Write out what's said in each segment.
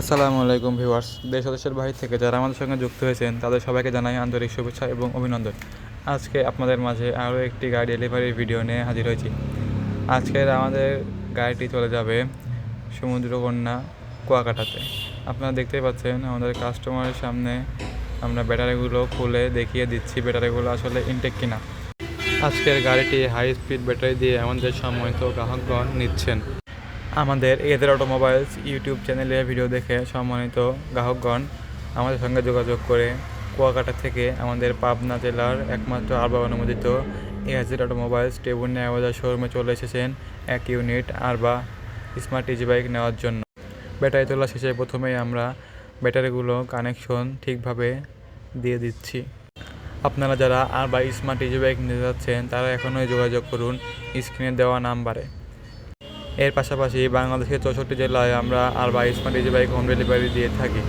আসসালামু আলাইকুম ভিউয়ার্স। দেশ দেশের বাহির থেকে যারা আমাদের সঙ্গে যুক্ত হয়েছেন, তাদের সবাইকে জানাই আন্তরিক শুভেচ্ছা এবং অভিনন্দন। আজকে আপনাদের মাঝে আরও একটি গাড়ি ডেলিভারি ভিডিও নিয়ে হাজির হয়েছি। আজকের আমাদের গাড়িটি চলে যাবে সমুদ্রকন্যা কুয়াকাটাতে। আপনারা দেখতেই পাচ্ছেন, আমাদের কাস্টমারের সামনে আমরা ব্যাটারিগুলো খুলে দেখিয়ে দিচ্ছি ব্যাটারিগুলো আসলে ইনটেক কিনা। আজকের গাড়িটি হাই স্পিড ব্যাটারি দিয়ে আমাদের সম্মানিত গ্রাহকগণ নিচ্ছেন। আমাদের এদের অটোমোবাইলস ইউটিউব চ্যানেলে ভিডিও দেখে সম্মানিত গ্রাহকগণ আমাদের সঙ্গে যোগাযোগ করে কুয়াকাটা থেকে আমাদের পাবনা জেলার একমাত্র আরবা অনুমোদিত এআজেড অটোমোবাইলস টেবুনিয়া আওয়াজার শোরুমে চলে এসেছেন এক ইউনিট আরবা স্মার্ট ইজি বাইক নেওয়ার জন্য। ব্যাটারি তোলা শেষে প্রথমেই আমরা ব্যাটারিগুলো কানেকশন ঠিকভাবে দিয়ে দিচ্ছি। আপনারা যারা আর বা স্মার্ট ইজি বাইক নিতে যাচ্ছেন, তারা এখনই যোগাযোগ করুন স্ক্রিনে দেওয়া নাম্বারে। এর পাশাপাশি বাংলাদেশের চৌষট্টি জেলায় আমরা আর বা smart easy bike home delivery দিয়ে থাকি।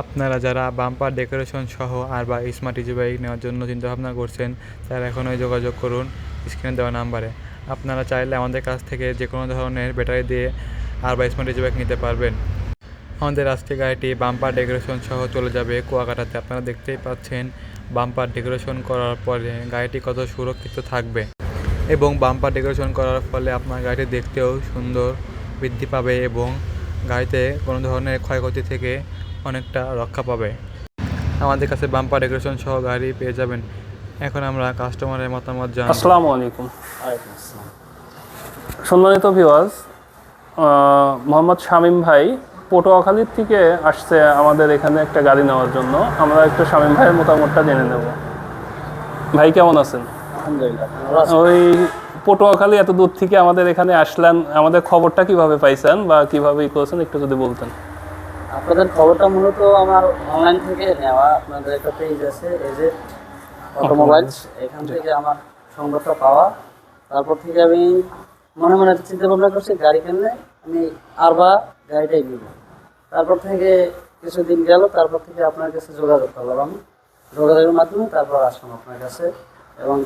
আপনারা যারা বাম্পার ডেকোরেশন সহ আর বা স্মার্ট ইজি বাইক নেওয়ার জন্য চিন্তাভাবনা করছেন, তারা এখনই যোগাযোগ করুন স্ক্রিনে দেওয়া নাম্বারে। আপনারা চাইলে আমাদের কাছ থেকে যে কোনো ধরনের ব্যাটারি দিয়ে আর বা স্মার্ট ইজি বাইক নিতে পারবেন। আমাদের আজকে গাড়িটি বাম্পার ডেকোরেশন সহ চলে যাবে কুয়াকাটাতে। আপনারা দেখতেই পাচ্ছেন বাম্পার ডেকোরেশন করার পরে গাড়িটি কত সুরক্ষিত থাকবে। এবং বাম্পার ডেকোরেশন করার ফলে আপনার গাড়িটি দেখতেও সুন্দর বৃদ্ধি পাবে এবং গাড়িতে কোনো ধরনের ক্ষয়ক্ষতি থেকে অনেকটা রক্ষা পাবে। আমাদের কাছে বাম্পার ডেকোরেশন সহ গাড়ি পেয়ে যাবেন। এখন আমরা কাস্টমারের মতামত জানব। আসসালামু আলাইকুম। সম্মানিত ভিউয়ার্স মোহাম্মদ শামীম ভাই পটুয়াখালীর থেকে আসছে আমাদের এখানে একটা গাড়ি নেওয়ার জন্য। আমরা একটু শামীম ভাইয়ের মতামতটা জেনে নেব। ভাই, কেমন আছেন? ওই পটুয়াখালী এত দূর থেকে আমাদের এখানে আসলেন আমাদের খবরটা কীভাবে পাইছেন বা কীভাবে ই করেছেন একটু যদি বলতেন। আপনাদের খবরটা মূলত আমার অনলাইন থেকে নেওয়া আপনাদের একটা পেজ আছে এজে অটোমোবাইলস এখান থেকে আমার সংবাদটা পাওয়া। তারপর থেকে আমি মনে মনে চিন্তা ভাবনা করছি গাড়ি কিনলে আমি আরবা গাড়িটাই নিব তারপর থেকে কিছুদিন গেল তারপর থেকে আপনার কাছে যোগাযোগ করলাম যোগাযোগের মাধ্যমে তারপর আসলাম আপনার কাছে। এবং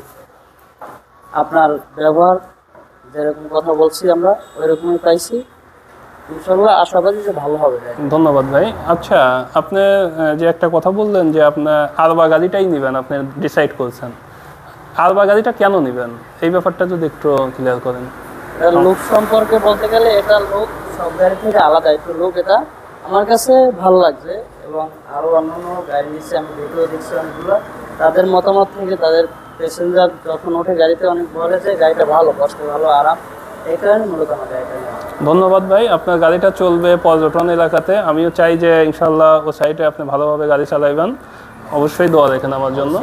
আপনার ব্যবহার যেরকম কথা বলছি আমরা ওই রকমই পাইছি। ইনশাল্লাহ আশাবাদী যে ভালো হবে। ধন্যবাদ ভাই। আচ্ছা আপনি যে একটা কথা বললেন যে আপনার আলবা গাড়িটাই নেবেন আপনি ডিসাইড করছেন। আলবা গাড়িটা কেন নেবেন? এই ব্যাপারটা যদি একটু ক্লিয়ার করেন। লুক সম্পর্কে বলতে গেলে এটা লুক সব গাড়ি থেকে আলাদা একটু লুক এটা। আমার কাছে ভালো লাগছে এবং আরও অন্যান্য গাড়ি নিচ্ছে আমি ভিডিও দেখছি অনেকগুলো। তাদের মতামত থেকে তাদের প্যাসেঞ্জার যখন ওঠে গাড়িতে অনেক বলে যে গাড়িটা ভালো কষ্ট ভালো আরাম। এই কারণে মূলত আমার গাড়িটা ধন্যবাদ ভাই আপনার গাড়িটা চলবে পর্যটন এলাকাতে। আমিও চাই যে ইনশাল্লাহ ও সাইডে আপনি ভালোভাবে গাড়ি চালাইবেন। অবশ্যই দোয়া দেখেন আমার জন্য।